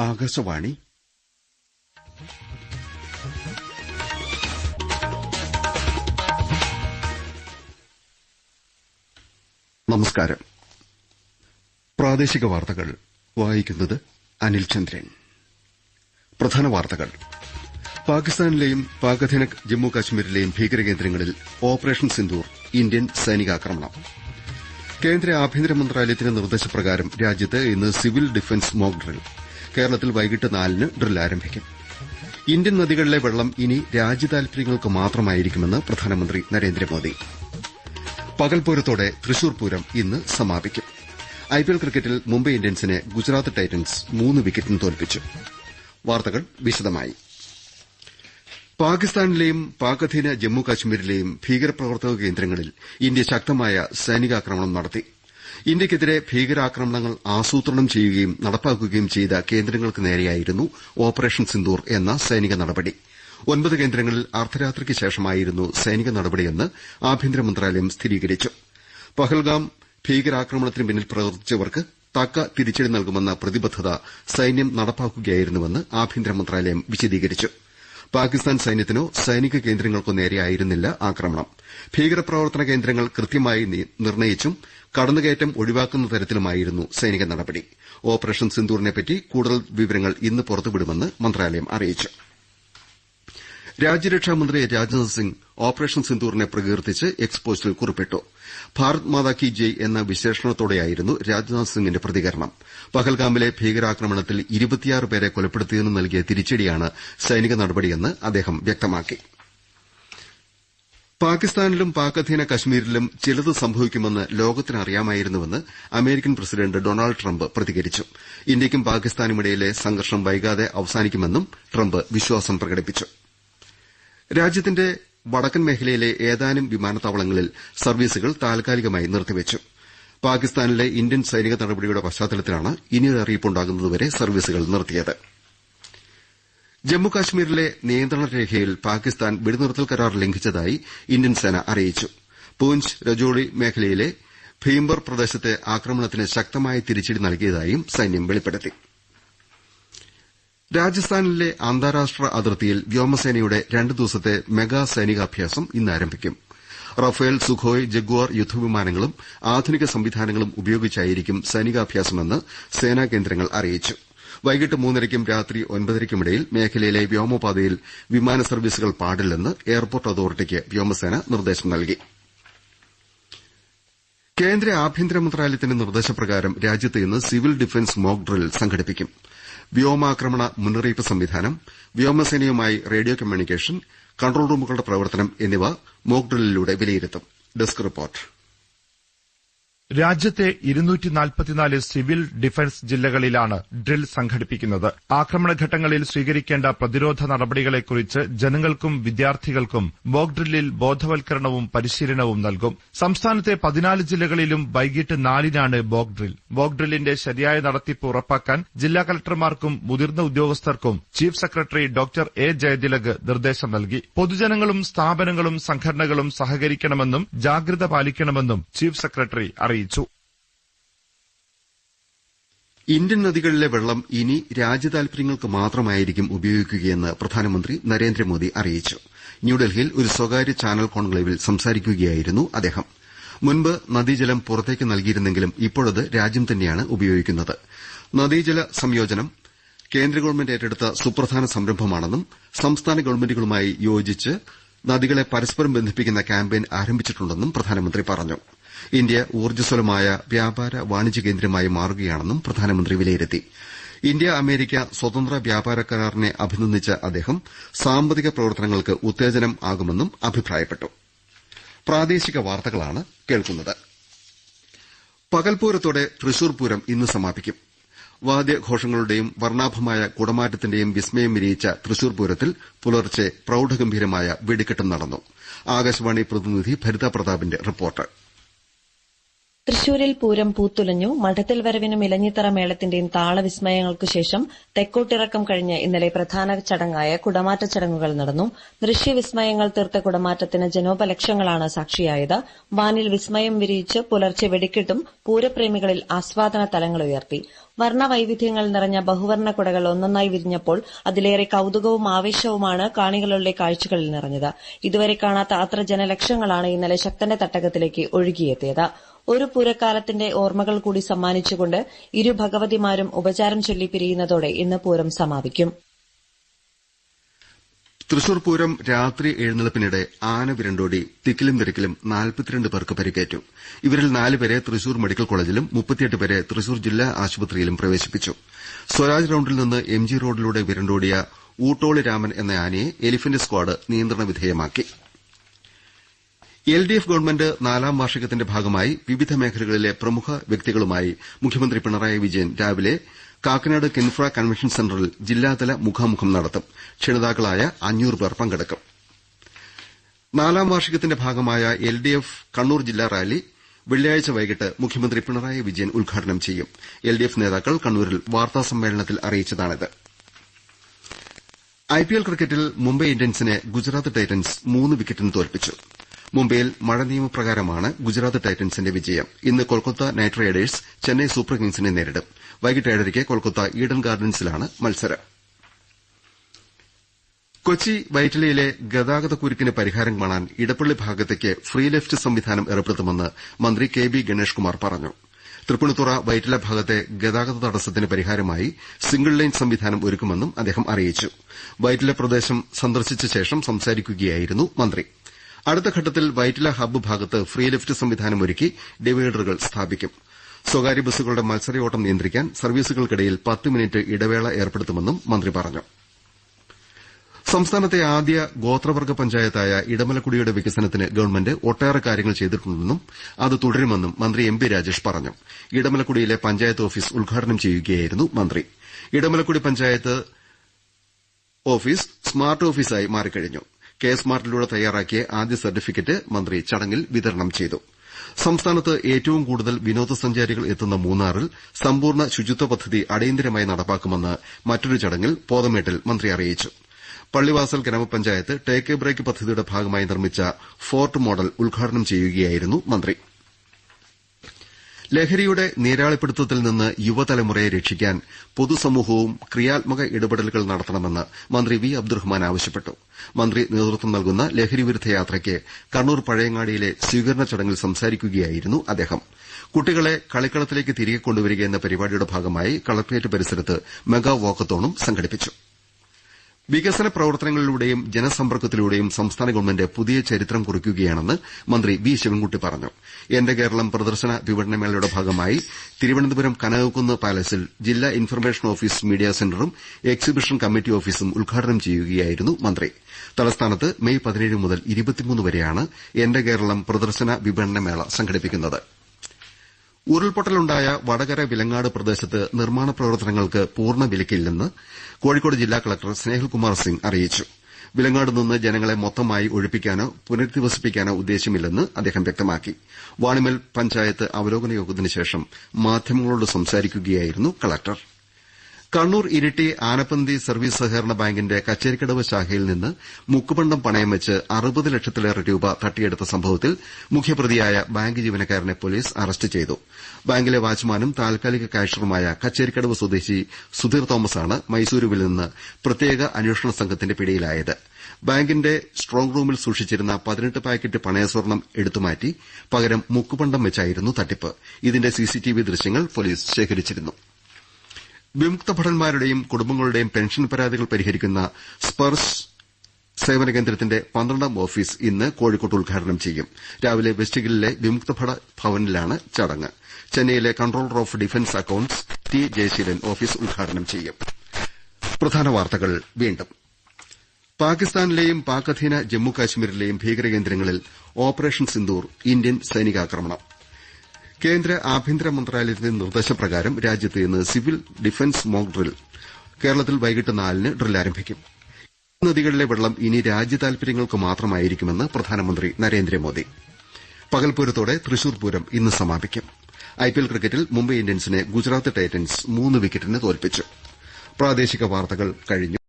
ആകാശവാണി. നമസ്കാരം. പ്രാദേശിക വാർത്തകൾ. വായിക്കുന്നത് അനിൽ ചന്ദ്രൻ. പ്രധാന വാർത്തകൾ. പാകിസ്ഥാനിലെയും പാകധീന ജമ്മു കശ്മീരിലെയും ഭീകരകേന്ദ്രങ്ങളിൽ ഓപ്പറേഷൻ സിന്ദൂർ ഇന്ത്യൻ സൈനികാക്രമണം. കേന്ദ്ര ആഭ്യന്തര മന്ത്രാലയത്തിന്റെ നിർദ്ദേശപ്രകാരം രാജ്യത്ത് ഇന്ന് സിവിൽ ഡിഫൻസ് മോക്ക് ഡ്രിൽ. കേരളത്തിൽ വൈകിട്ട് നാലിന് ഡ്രിൽ ആരംഭിക്കും. ഇന്ത്യൻ നദികളിലെ വെള്ളം ഇനി രാജ്യതാൽപര്യങ്ങൾക്ക് മാത്രമായിരിക്കുമെന്ന് പ്രധാനമന്ത്രി നരേന്ദ്രമോദി. പകൽപൂരത്തോടെ തൃശൂർ പൂരം ഇന്ന് സമാപിക്കും. ഐപിഎൽ ക്രിക്കറ്റിൽ മുംബൈ ഇന്ത്യൻസിനെ ഗുജറാത്ത് ടൈറ്റൻസ് മൂന്ന് വിക്കറ്റിന് തോൽപ്പിച്ചു. വാർത്തകൾ വിശദമായി. പാകിസ്ഥാനിലെയും പാകധീന ജമ്മു ജമ്മുകാശ്മീരിലെയും ഭീകരപ്രവർത്തക കേന്ദ്രങ്ങളിൽ ഇന്ത്യ ശക്തമായ സൈനികാക്രമണം നടത്തി. ഇന്ത്യക്കെതിരെ ഭീകരാക്രമണങ്ങൾ ആസൂത്രണം ചെയ്യുകയും നടപ്പാക്കുകയും ചെയ്ത കേന്ദ്രങ്ങൾക്ക് നേരെയായിരുന്നു ഓപ്പറേഷൻ സിന്ദൂർ എന്ന സൈനിക നടപടി. ഒൻപത് കേന്ദ്രങ്ങളിൽ അർദ്ധരാത്രിക്ക് ശേഷമായിരുന്നു സൈനിക നടപടിയെന്ന് ആഭ്യന്തര മന്ത്രാലയം സ്ഥിരീകരിച്ചു. പഹൽഗാം ഭീകരാക്രമണത്തിന് പിന്നിൽ പ്രവർത്തിച്ചവർക്ക് തക്ക തിരിച്ചടി നൽകുമെന്ന പ്രതിബദ്ധത സൈന്യം നടപ്പാക്കുകയായിരുന്നുവെന്ന് ആഭ്യന്തര മന്ത്രാലയം വിശദീകരിച്ചു. പാകിസ്ഥാൻ സൈന്യത്തിനോ സൈനിക കേന്ദ്രങ്ങൾക്കോ നേരെയായിരുന്നില്ല ആക്രമണം. ഭീകരപ്രവർത്തന കേന്ദ്രങ്ങൾ കൃത്യമായി നിർണയിച്ചും കടന്നുകയറ്റം ഒഴിവാക്കുന്ന തരത്തിലുമായിരുന്നു സൈനിക നടപടി. ഓപ്പറേഷൻ സിന്ദൂറിനെപ്പറ്റി കൂടുതൽ വിവരങ്ങൾ ഇന്ന് പുറത്തുവിടുമെന്ന് മന്ത്രാലയം അറിയിച്ചു. രാജ്യരക്ഷാമന്ത്രി രാജ്നാഥ് സിംഗ് ഓപ്പറേഷൻ സിന്ദൂറിനെ പ്രകീർത്തിച്ച് എക്സ് പോസ്റ്റിൽ കുറിപ്പിട്ടു. ഭാരത് മാതാ കി ജയ് എന്ന വിശേഷണത്തോടെയായിരുന്നു രാജ്നാഥ് സിംഗിന്റെ പ്രതികരണം. പഹൽഗാമിലെ ഭീകരാക്രമണത്തിൽ ഇരുപത്തിയാറ് പേരെ കൊലപ്പെടുത്തിയതിന് നൽകിയ തിരിച്ചടിയാണ് സൈനിക നടപടിയെന്ന് അദ്ദേഹം വ്യക്തമാക്കി. പാകിസ്ഥാനിലും പാക് അധീന കശ്മീരിലും ചിലത് സംഭവിക്കുമെന്ന് ലോകത്തിനറിയാമായിരുന്നുവെന്ന് അമേരിക്കൻ പ്രസിഡന്റ് ഡൊണാൾഡ് ട്രംപ് പ്രതികരിച്ചു. ഇന്ത്യയ്ക്കും പാകിസ്ഥാനുമിടയിലെ സംഘർഷം വൈകാതെ അവസാനിക്കുമെന്നും ട്രംപ് വിശ്വാസം പ്രകടിപ്പിച്ചു. രാജ്യത്തിന്റെ വടക്കൻ മേഖലയിലെ ഏതാനും വിമാനത്താവളങ്ങളിൽ സർവീസുകൾ താൽക്കാലികമായി നിർത്തിവെച്ചു. പാകിസ്ഥാനിലെ ഇന്ത്യൻ സൈനിക നടപടിയുടെ പശ്ചാത്തലത്തിലാണ് ഇനിയൊരു അറിയിപ്പുണ്ടാകുന്നതുവരെ സർവീസുകൾ നിർത്തിയത്. ജമ്മുകാശ്മീരിലെ നിയന്ത്രണ രേഖയിൽ പാകിസ്ഥാൻ വെടിനിർത്തൽ കരാർ ലംഘിച്ചതായി ഇന്ത്യൻ സേന അറിയിച്ചു. പൂഞ്ച് രജോളി മേഖലയിലെ ഭീംബർ പ്രദേശത്തെ ആക്രമണത്തിന് ശക്തമായ തിരിച്ചടി നൽകിയതായും സൈന്യം വെളിപ്പെടുത്തി. രാജസ്ഥാനിലെ അന്താരാഷ്ട്ര അതിർത്തിയിൽ വ്യോമസേനയുടെ രണ്ട് ദിവസത്തെ മെഗാ സൈനികാഭ്യാസം ഇന്ന് ആരംഭിക്കും. റഫേൽ സുഖോയ് ജഗ്വാർ യുദ്ധവിമാനങ്ങളും ആധുനിക സംവിധാനങ്ങളും ഉപയോഗിച്ചായിരിക്കും സൈനികാഭ്യാസമെന്ന് സേനാ കേന്ദ്രങ്ങൾ അറിയിച്ചു. വൈകിട്ട് മൂന്നരയ്ക്കും രാത്രി ഒൻപതരയ്ക്കുമിടയിൽ മേഖലയിലെ വ്യോമപാതയിൽ വിമാന സർവീസുകൾ പാടില്ലെന്ന് എയർപോർട്ട് അതോറിറ്റിക്ക് വ്യോമസേന നിർദ്ദേശം നൽകി. കേന്ദ്ര ആഭ്യന്തര മന്ത്രാലയത്തിന്റെ നിർദ്ദേശപ്രകാരം രാജ്യത്ത് ഇന്ന് സിവിൽ ഡിഫൻസ് മോക്ക് ഡ്രിൽ സംഘടിപ്പിക്കും. വ്യോമാക്രമണ മുന്നറിയിപ്പ് സംവിധാനം വ്യോമസേനയുമായി റേഡിയോ കമ്മ്യൂണിക്കേഷൻ കൺട്രോൾ റൂമുകളുടെ പ്രവർത്തനം എന്നിവ മോക്ക് ഡ്രില്ലിലൂടെ വിലയിരുത്തും ഡെസ്ക് ഇരുന്നൂറ്റി നാൽപ്പത്തിനാല് സിവിൽ ഡിഫൻസ് ജില്ലകളിലാണ് ഡ്രിൽ സംഘടിപ്പിക്കുന്നത്. ആക്രമണഘട്ടങ്ങളിൽ സ്വീകരിക്കേണ്ട പ്രതിരോധ നടപടികളെക്കുറിച്ച് ജനങ്ങൾക്കും വിദ്യാർത്ഥികൾക്കും മോക് ഡ്രില്ലിൽ ബോധവൽക്കരണവും പരിശീലനവും നൽകും. സംസ്ഥാനത്തെ പതിനാല് ജില്ലകളിലും വൈകിട്ട് നാലിനാണ് ബോക് ഡ്രിൽ. ബോക് ഡ്രില്ലിന്റെ ശരിയായ നടത്തിപ്പ് ഉറപ്പാക്കാൻ ജില്ലാ കലക്ടർമാർക്കും മുതിർന്ന ഉദ്യോഗസ്ഥർക്കും chief secretary doctor A Jayathilak നിർദ്ദേശം നൽകി. പൊതുജനങ്ങളും സ്ഥാപനങ്ങളും സംഘടനകളും സഹകരിക്കണമെന്നും ജാഗ്രത പാലിക്കണമെന്നും ചീഫ് സെക്രട്ടറി അറിയിച്ചു. അറിയിച്ചു. ഇന്ത്യൻ നദികളിലെ വെള്ളം ഇനി രാജ്യതാൽപര്യങ്ങൾക്ക് മാത്രമായിരിക്കും ഉപയോഗിക്കുകയെന്ന് പ്രധാനമന്ത്രി നരേന്ദ്രമോദി അറിയിച്ചു. ന്യൂഡൽഹിയിൽ ഒരു സ്വകാര്യ ചാനൽ കോൺക്ലേവിൽ സംസാരിക്കുകയായിരുന്നു അദ്ദേഹം. മുൻപ് നദീജലം പുറത്തേക്ക് നൽകിയിരുന്നെങ്കിലും ഇപ്പോഴത് രാജ്യം തന്നെയാണ് ഉപയോഗിക്കുന്നത്. നദീജല സംയോജനം കേന്ദ്ര ഗവൺമെന്റ് ഏറ്റെടുത്ത സുപ്രധാന സംരംഭമാണെന്നും സംസ്ഥാന ഗവൺമെന്റുകളുമായി യോജിച്ച് നദികളെ പരസ്പരം ബന്ധിപ്പിക്കുന്ന ക്യാമ്പയിൻ ആരംഭിച്ചിട്ടുണ്ടെന്നും പ്രധാനമന്ത്രി പറഞ്ഞു. ഇന്ത്യ ഊർജസ്വലമായ വ്യാപാര വാണിജ്യ കേന്ദ്രമായി മാറുകയാണെന്നും പ്രധാനമന്ത്രി വിലയിരുത്തി. ഇന്ത്യ അമേരിക്ക സ്വതന്ത്ര വ്യാപാര കരാറിനെ അഭിനന്ദിച്ച അദ്ദേഹം സാമ്പത്തിക പ്രവർത്തനങ്ങൾക്ക് ഉത്തേജനം ആകുമെന്നും അഭിപ്രായപ്പെട്ടു. പകൽപൂരത്തോടെ തൃശൂർ പൂരം ഇന്ന് സമാപിക്കും. വാദ്യഘോഷങ്ങളുടെയും വർണാഭമായ കുടമാറ്റത്തിന്റെയും വിസ്മയം വിരിയിച്ച തൃശൂർ പൂരത്തിൽ പുലർച്ചെ പ്രൌഢഗംഭീരമായ വെടിക്കെട്ടും നടന്നു. ആകാശവാണി പ്രതിനിധി ഭരിത പ്രതാപിന്റെ റിപ്പോർട്ട്. തൃശൂരിൽ പൂരം പൂത്തുലഞ്ഞു മഠത്തിൽ വരവിനും ഇലഞ്ഞിത്തറ മേളത്തിന്റെയും താളവിസ്മയങ്ങൾക്കു ശേഷം തെക്കോട്ടിറക്കം കഴിഞ്ഞ് ഇന്നലെ പ്രധാന ചടങ്ങായ കുടമാറ്റ ചടങ്ങുകൾ നടന്നു. ദൃശ്യവിസ്മയങ്ങൾ തീർത്ത കുടമാറ്റത്തിന് ജനോപലക്ഷങ്ങളാണ് സാക്ഷിയായത്. വാനിൽ വിസ്മയം വിരിയിച്ച് പുലർച്ചെ വെടിക്കെട്ടും പൂരപ്രേമികളിൽ ആസ്വാദന തലങ്ങളുയർത്തി വർണവൈവിധ്യങ്ങൾ നിറഞ്ഞ ബഹുവർണ കുടകൾ ഒന്നൊന്നായി വിരിഞ്ഞപ്പോൾ അതിലേറെ കൌതുകവും ആവേശവുമാണ് കാണികളുടെ കാഴ്ചകളിൽ നിറഞ്ഞത്. ഇതുവരെ കാണാത്ത അത്ര ജനലക്ഷങ്ങളാണ് ഇന്നലെ ശക്തന്റെ തട്ടകത്തിലേക്ക് ഒഴുകിയെത്തിയത്. ഒരു പൂരക്കാലത്തിന്റെ ഓർമ്മകൾ കൂടി സമ്മാനിച്ചുകൊണ്ട് ഇരു ഭഗവതിമാരും ഉപചാരം ചൊല്ലി പിരിയുന്നതോടെ ഇന്ന് പൂരം സമാപിക്കും. തൃശൂർ പൂരം രാത്രി എഴുന്നള്ളിപ്പിനിടെ ആന വിരണ്ടോടി തിക്കിലും തിരക്കിലും നാൽപ്പത്തിരണ്ട് പേർക്ക് പരിക്കേറ്റു. ഇവരിൽ നാലുപേരെ തൃശൂർ മെഡിക്കൽ കോളേജിലും മുപ്പത്തിയെട്ട് പേരെ തൃശൂർ ജില്ലാ ആശുപത്രിയിലും പ്രവേശിപ്പിച്ചു. സ്വരാജ് റൌണ്ടിൽ നിന്ന് എം ജി റോഡിലൂടെ വിരണ്ടോടിയ ഊട്ടോളി രാമൻ എന്ന ആനയെ എലിഫന്റ് സ്ക്വാഡ് നിയന്ത്രണ വിധേയമാക്കി. എൽ ഡി എഫ് ഗവൺമെന്റ് നാലാം വാർഷികത്തിന്റെ ഭാഗമായി വിവിധ മേഖലകളിലെ പ്രമുഖ വ്യക്തികളുമായി മുഖ്യമന്ത്രി പിണറായി വിജയൻ രാവിലെ കാക്കനാട് കിൻഫ്ര കൺവെൻഷൻ സെന്ററിൽ ജില്ലാതല മുഖാമുഖം നടത്തും. ക്ഷണിതാക്കളായ അഞ്ഞൂറ് പേർ പങ്കെടുക്കും. നാലാം വാർഷികത്തിന്റെ ഭാഗമായ എൽ ഡി എഫ് കണ്ണൂർ ജില്ലാ റാലി വെള്ളിയാഴ്ച വൈകിട്ട് മുഖ്യമന്ത്രി പിണറായി വിജയൻ ഉദ്ഘാടനം ചെയ്യും. എൽ ഡി എഫ് നേതാക്കൾ കണ്ണൂരിൽ വാർത്താസമ്മേളനത്തിൽ അറിയിച്ചതാണിത്. ഐപിഎൽ ക്രിക്കറ്റിൽ മുംബൈ ഇന്ത്യൻസിനെ ഗുജറാത്ത് ടൈറ്റൻസ് മൂന്ന് വിക്കറ്റിന് തോൽപ്പിച്ചു. മുംബൈയിൽ മഴ നിയമപ്രകാരമാണ് ഗുജറാത്ത് ടൈറ്റൻസിന്റെ വിജയം. ഇന്ന് Kolkata knight riders Chennai super കിങ്സിനെ നേരിടും. വൈകിട്ട് ഏഴരയ്ക്ക് കൊൽക്കത്ത ഈഡൻ ഗാർഡൻസിലാണ് മത്സരം. കൊച്ചി വൈറ്റിലയിലെ ഗതാഗതക്കുരുക്കിന് പരിഹാരം കാണാൻ ഇടപ്പള്ളി ഭാഗത്തേക്ക് ഫ്രീ ലെഫ്റ്റ് സംവിധാനം ഏർപ്പെടുത്തുമെന്ന് മന്ത്രി കെ ബി ഗണേഷ് കുമാർ പറഞ്ഞു. തൃപ്പൂണിത്തുറ വൈറ്റില ഭാഗത്തെ ഗതാഗത തടസ്സത്തിന് പരിഹാരമായി സിംഗിൾ ലൈൻ സംവിധാനം ഒരുക്കുമെന്നും അദ്ദേഹം അറിയിച്ചു. വൈറ്റില പ്രദേശം സന്ദർശിച്ച ശേഷം സംസാരിക്കുകയായിരുന്നു മന്ത്രി. അടുത്ത ഘട്ടത്തിൽ വൈറ്റില ഹബ്ബ് ഭാഗത്ത് ഫ്രീ ലിഫ്റ്റ് സംവിധാനം ഒരുക്കി ഡിവൈഡറുകൾ സ്ഥാപിക്കും. സ്വകാര്യ ബസ്സുകളുടെ മത്സരയോട്ടം നിയന്ത്രിക്കാൻ സർവീസുകൾക്കിടയിൽ പത്ത് മിനിറ്റ് ഇടവേള ഏർപ്പെടുത്തുമെന്നും മന്ത്രി പറഞ്ഞു. സംസ്ഥാനത്തെ ആദ്യ ഗോത്രവർഗ പഞ്ചായത്തായ ഇടമലക്കുടിയുടെ വികസനത്തിന് ഗവൺമെന്റ് ഒട്ടേറെ കാര്യങ്ങൾ ചെയ്തിട്ടുണ്ടെന്നും അത് തുടരുമെന്നും മന്ത്രി എം പി രാജേഷ് പറഞ്ഞു. ഇടമലക്കുടിയിലെ പഞ്ചായത്ത് ഓഫീസ് ഉദ്ഘാടനം ചെയ്യുകയായിരുന്നു മന്ത്രി. ഇടമലക്കുടി പഞ്ചായത്ത് ഓഫീസ് സ്മാർട്ട് ഓഫീസായി മാറിക്കഴിഞ്ഞു. കെ സ്മാർട്ടിലൂടെ തയ്യാറാക്കിയ ആദ്യ സർട്ടിഫിക്കറ്റ് മന്ത്രി ചടങ്ങിൽ വിതരണം ചെയ്തു. സംസ്ഥാനത്ത് ഏറ്റവും കൂടുതൽ വിനോദസഞ്ചാരികൾ എത്തുന്ന മൂന്നാറിൽ സമ്പൂർണ ശുചിത്വ പദ്ധതി അടിയന്തരമായി നടപ്പാക്കുമെന്ന് മറ്റൊരു ചടങ്ങിൽ പോതമേട്ടിൽ മന്ത്രി അറിയിച്ചു. പള്ളിവാസൽ ഗ്രാമപഞ്ചായത്ത് ടേക്ക് എ ബ്രേക്ക് പദ്ധതിയുടെ ഭാഗമായി നിർമ്മിച്ച ഫോർട്ട് മോഡൽ ഉദ്ഘാടനം ചെയ്യുകയായിരുന്നു മന്ത്രി. ലഹരിയുടെ നീരാളിപ്പിടുത്തത്തിൽ നിന്ന് യുവതലമുറയെ രക്ഷിക്കാൻ പൊതുസമൂഹവും ക്രിയാത്മക ഇടപെടലുകൾ നടത്തണമെന്ന് മന്ത്രി വി അബ്ദുറഹ്മാൻ ആവശ്യപ്പെട്ടു. മന്ത്രി നേതൃത്വം നൽകുന്ന ലഹരിവിരുദ്ധ യാത്രയ്ക്ക് കണ്ണൂർ പഴയങ്ങാടിയിലെ സ്വീകരണ ചടങ്ങിൽ സംസാരിക്കുകയായിരുന്നു അദ്ദേഹം. കുട്ടികളെ കളിക്കളത്തിലേക്ക് തിരികെ കൊണ്ടുവരിക എന്ന പരിപാടിയുടെ ഭാഗമായി കളക്ട്രേറ്റ് പരിസരത്ത് മെഗാ വാക്കത്തോണും സംഘടിപ്പിച്ചു. വികസന പ്രവർത്തനങ്ങളിലൂടെയും ജനസമ്പർക്കത്തിലൂടെയും സംസ്ഥാന ഗവൺമെന്റ് പുതിയ ചരിത്രം കുറിക്കുകയാണെന്ന് മന്ത്രി വി ശിവൻകുട്ടി പറഞ്ഞു. എന്റെ കേരളം പ്രദർശന വിപണനമേളയുടെ ഭാഗമായി തിരുവനന്തപുരം കനകക്കുന്ന് പാലസിൽ ജില്ലാ ഇൻഫർമേഷൻ ഓഫീസ് മീഡിയ സെന്ററും എക്സിബിഷൻ കമ്മിറ്റി ഓഫീസും ഉദ്ഘാടനം ചെയ്യുകയായിരുന്നു മന്ത്രി. തലസ്ഥാനത്ത് മെയ് പതിനേഴ് മുതൽ വരെയാണ് എന്റെ കേരളം പ്രദർശന വിപണനമേള സംഘടിപ്പിക്കുന്നത്. ഉരുൾപൊട്ടലുണ്ടായ വടകര വിലങ്ങാട് പ്രദേശത്ത് നിർമ്മാണ പ്രവർത്തനങ്ങൾക്ക് പൂർണ വിലക്കില്ലെന്ന് കോഴിക്കോട് ജില്ലാ കളക്ടർ സ്നേഹിൽകുമാർ സിംഗ് അറിയിച്ചു. വിലങ്ങാട് നിന്ന് ജനങ്ങളെ മൊത്തമായി ഒഴിപ്പിക്കാനോ പുനരധിവസിപ്പിക്കാനോ ഉദ്ദേശ്യമില്ലെന്ന് അദ്ദേഹം വ്യക്തമാക്കി. വാണിമൽ പഞ്ചായത്ത് അവലോകന യോഗത്തിനുശേഷം മാധ്യമങ്ങളോട് സംസാരിക്കുകയായിരുന്നു കളക്ടർ. കണ്ണൂർ ഇരിട്ടി ആനപ്പന്തി സർവീസ് സഹകരണ ബാങ്കിന്റെ കച്ചേരിക്കടവ് ശാഖയിൽ നിന്ന് മുക്കുപണ്ടം പണയം വെച്ച് അറുപത് ലക്ഷത്തിലേറെ രൂപ തട്ടിയെടുത്ത സംഭവത്തിൽ മുഖ്യപ്രതിയായ ബാങ്ക് ജീവനക്കാരനെ പോലീസ് അറസ്റ്റ് ചെയ്തു. ബാങ്കിലെ വാച്ച്മാനും താൽക്കാലിക കാഷറുമായ കച്ചേരിക്കടവ് സ്വദേശി സുധീർ തോമസാണ് മൈസൂരുവിൽ നിന്ന് പ്രത്യേക അന്വേഷണ സംഘത്തിന്റെ പിടിയിലായത്. ബാങ്കിന്റെ സ്ട്രോങ് റൂമിൽ സൂക്ഷിച്ചിരുന്ന പതിനെട്ട് പാക്കറ്റ് പണയസ്വർണം എടുത്തുമാറ്റി പകരം മുക്കുപണ്ടം വെച്ചായിരുന്നു തട്ടിപ്പ്. ഇതിന്റെ സിസിടിവി ദൃശ്യങ്ങൾ പോലീസ് ശേഖരിച്ചിരുന്നു. വിമുക്ത ഭടന്മാരുടെയും കുടുംബങ്ങളുടെയും പെൻഷൻ പരാതികൾ പരിഹരിക്കുന്ന സ്പർശ് സേവന കേന്ദ്രത്തിന്റെ പന്ത്രണ്ടാം ഓഫീസ് ഇന്ന് കോഴിക്കോട്ട് ഉദ്ഘാടനം ചെയ്യും. രാവിലെ വെസ്റ്റ് ഹില്ലിലെ വിമുക്ത ഭട ഭവനിലാണ് ചടങ്ങ്. ചെന്നൈയിലെ controller of defence accounts T Jayaseelan office ഉദ്ഘാടനം ചെയ്യും. പാകിസ്ഥാനിലെയും പാക് അധീന ജമ്മുകാശ്മീരിലെയും ഭീകരകേന്ദ്രങ്ങളിൽ ഓപ്പറേഷൻ സിന്ദൂർ ഇന്ത്യൻ സൈനികാക്രമണം. കേന്ദ്ര ആഭ്യന്തര മന്ത്രാലയത്തിന്റെ നിർദ്ദേശപ്രകാരം രാജ്യത്ത് ഇന്ന് സിവിൽ ഡിഫൻസ് മോക്ക് ഡ്രിൽ കേരളത്തിൽ വൈകിട്ട് നാലിന് ഡ്രിൽ ആരംഭിക്കും. നദികളിലെ വെള്ളം ഇനി രാജ്യതാൽപര്യങ്ങൾക്ക് മാത്രമായിരിക്കുമെന്ന് പ്രധാനമന്ത്രി നരേന്ദ്രമോദി. പകൽപൂരത്തോടെ തൃശൂർ പൂരം ഇന്ന് സമാപിക്കും. ഐപിഎൽ ക്രിക്കറ്റിൽ മുംബൈ ഇന്ത്യൻസിനെ ഗുജറാത്ത് ടൈറ്റൻസ് മൂന്ന് വിക്കറ്റിന് തോൽപ്പിച്ചു.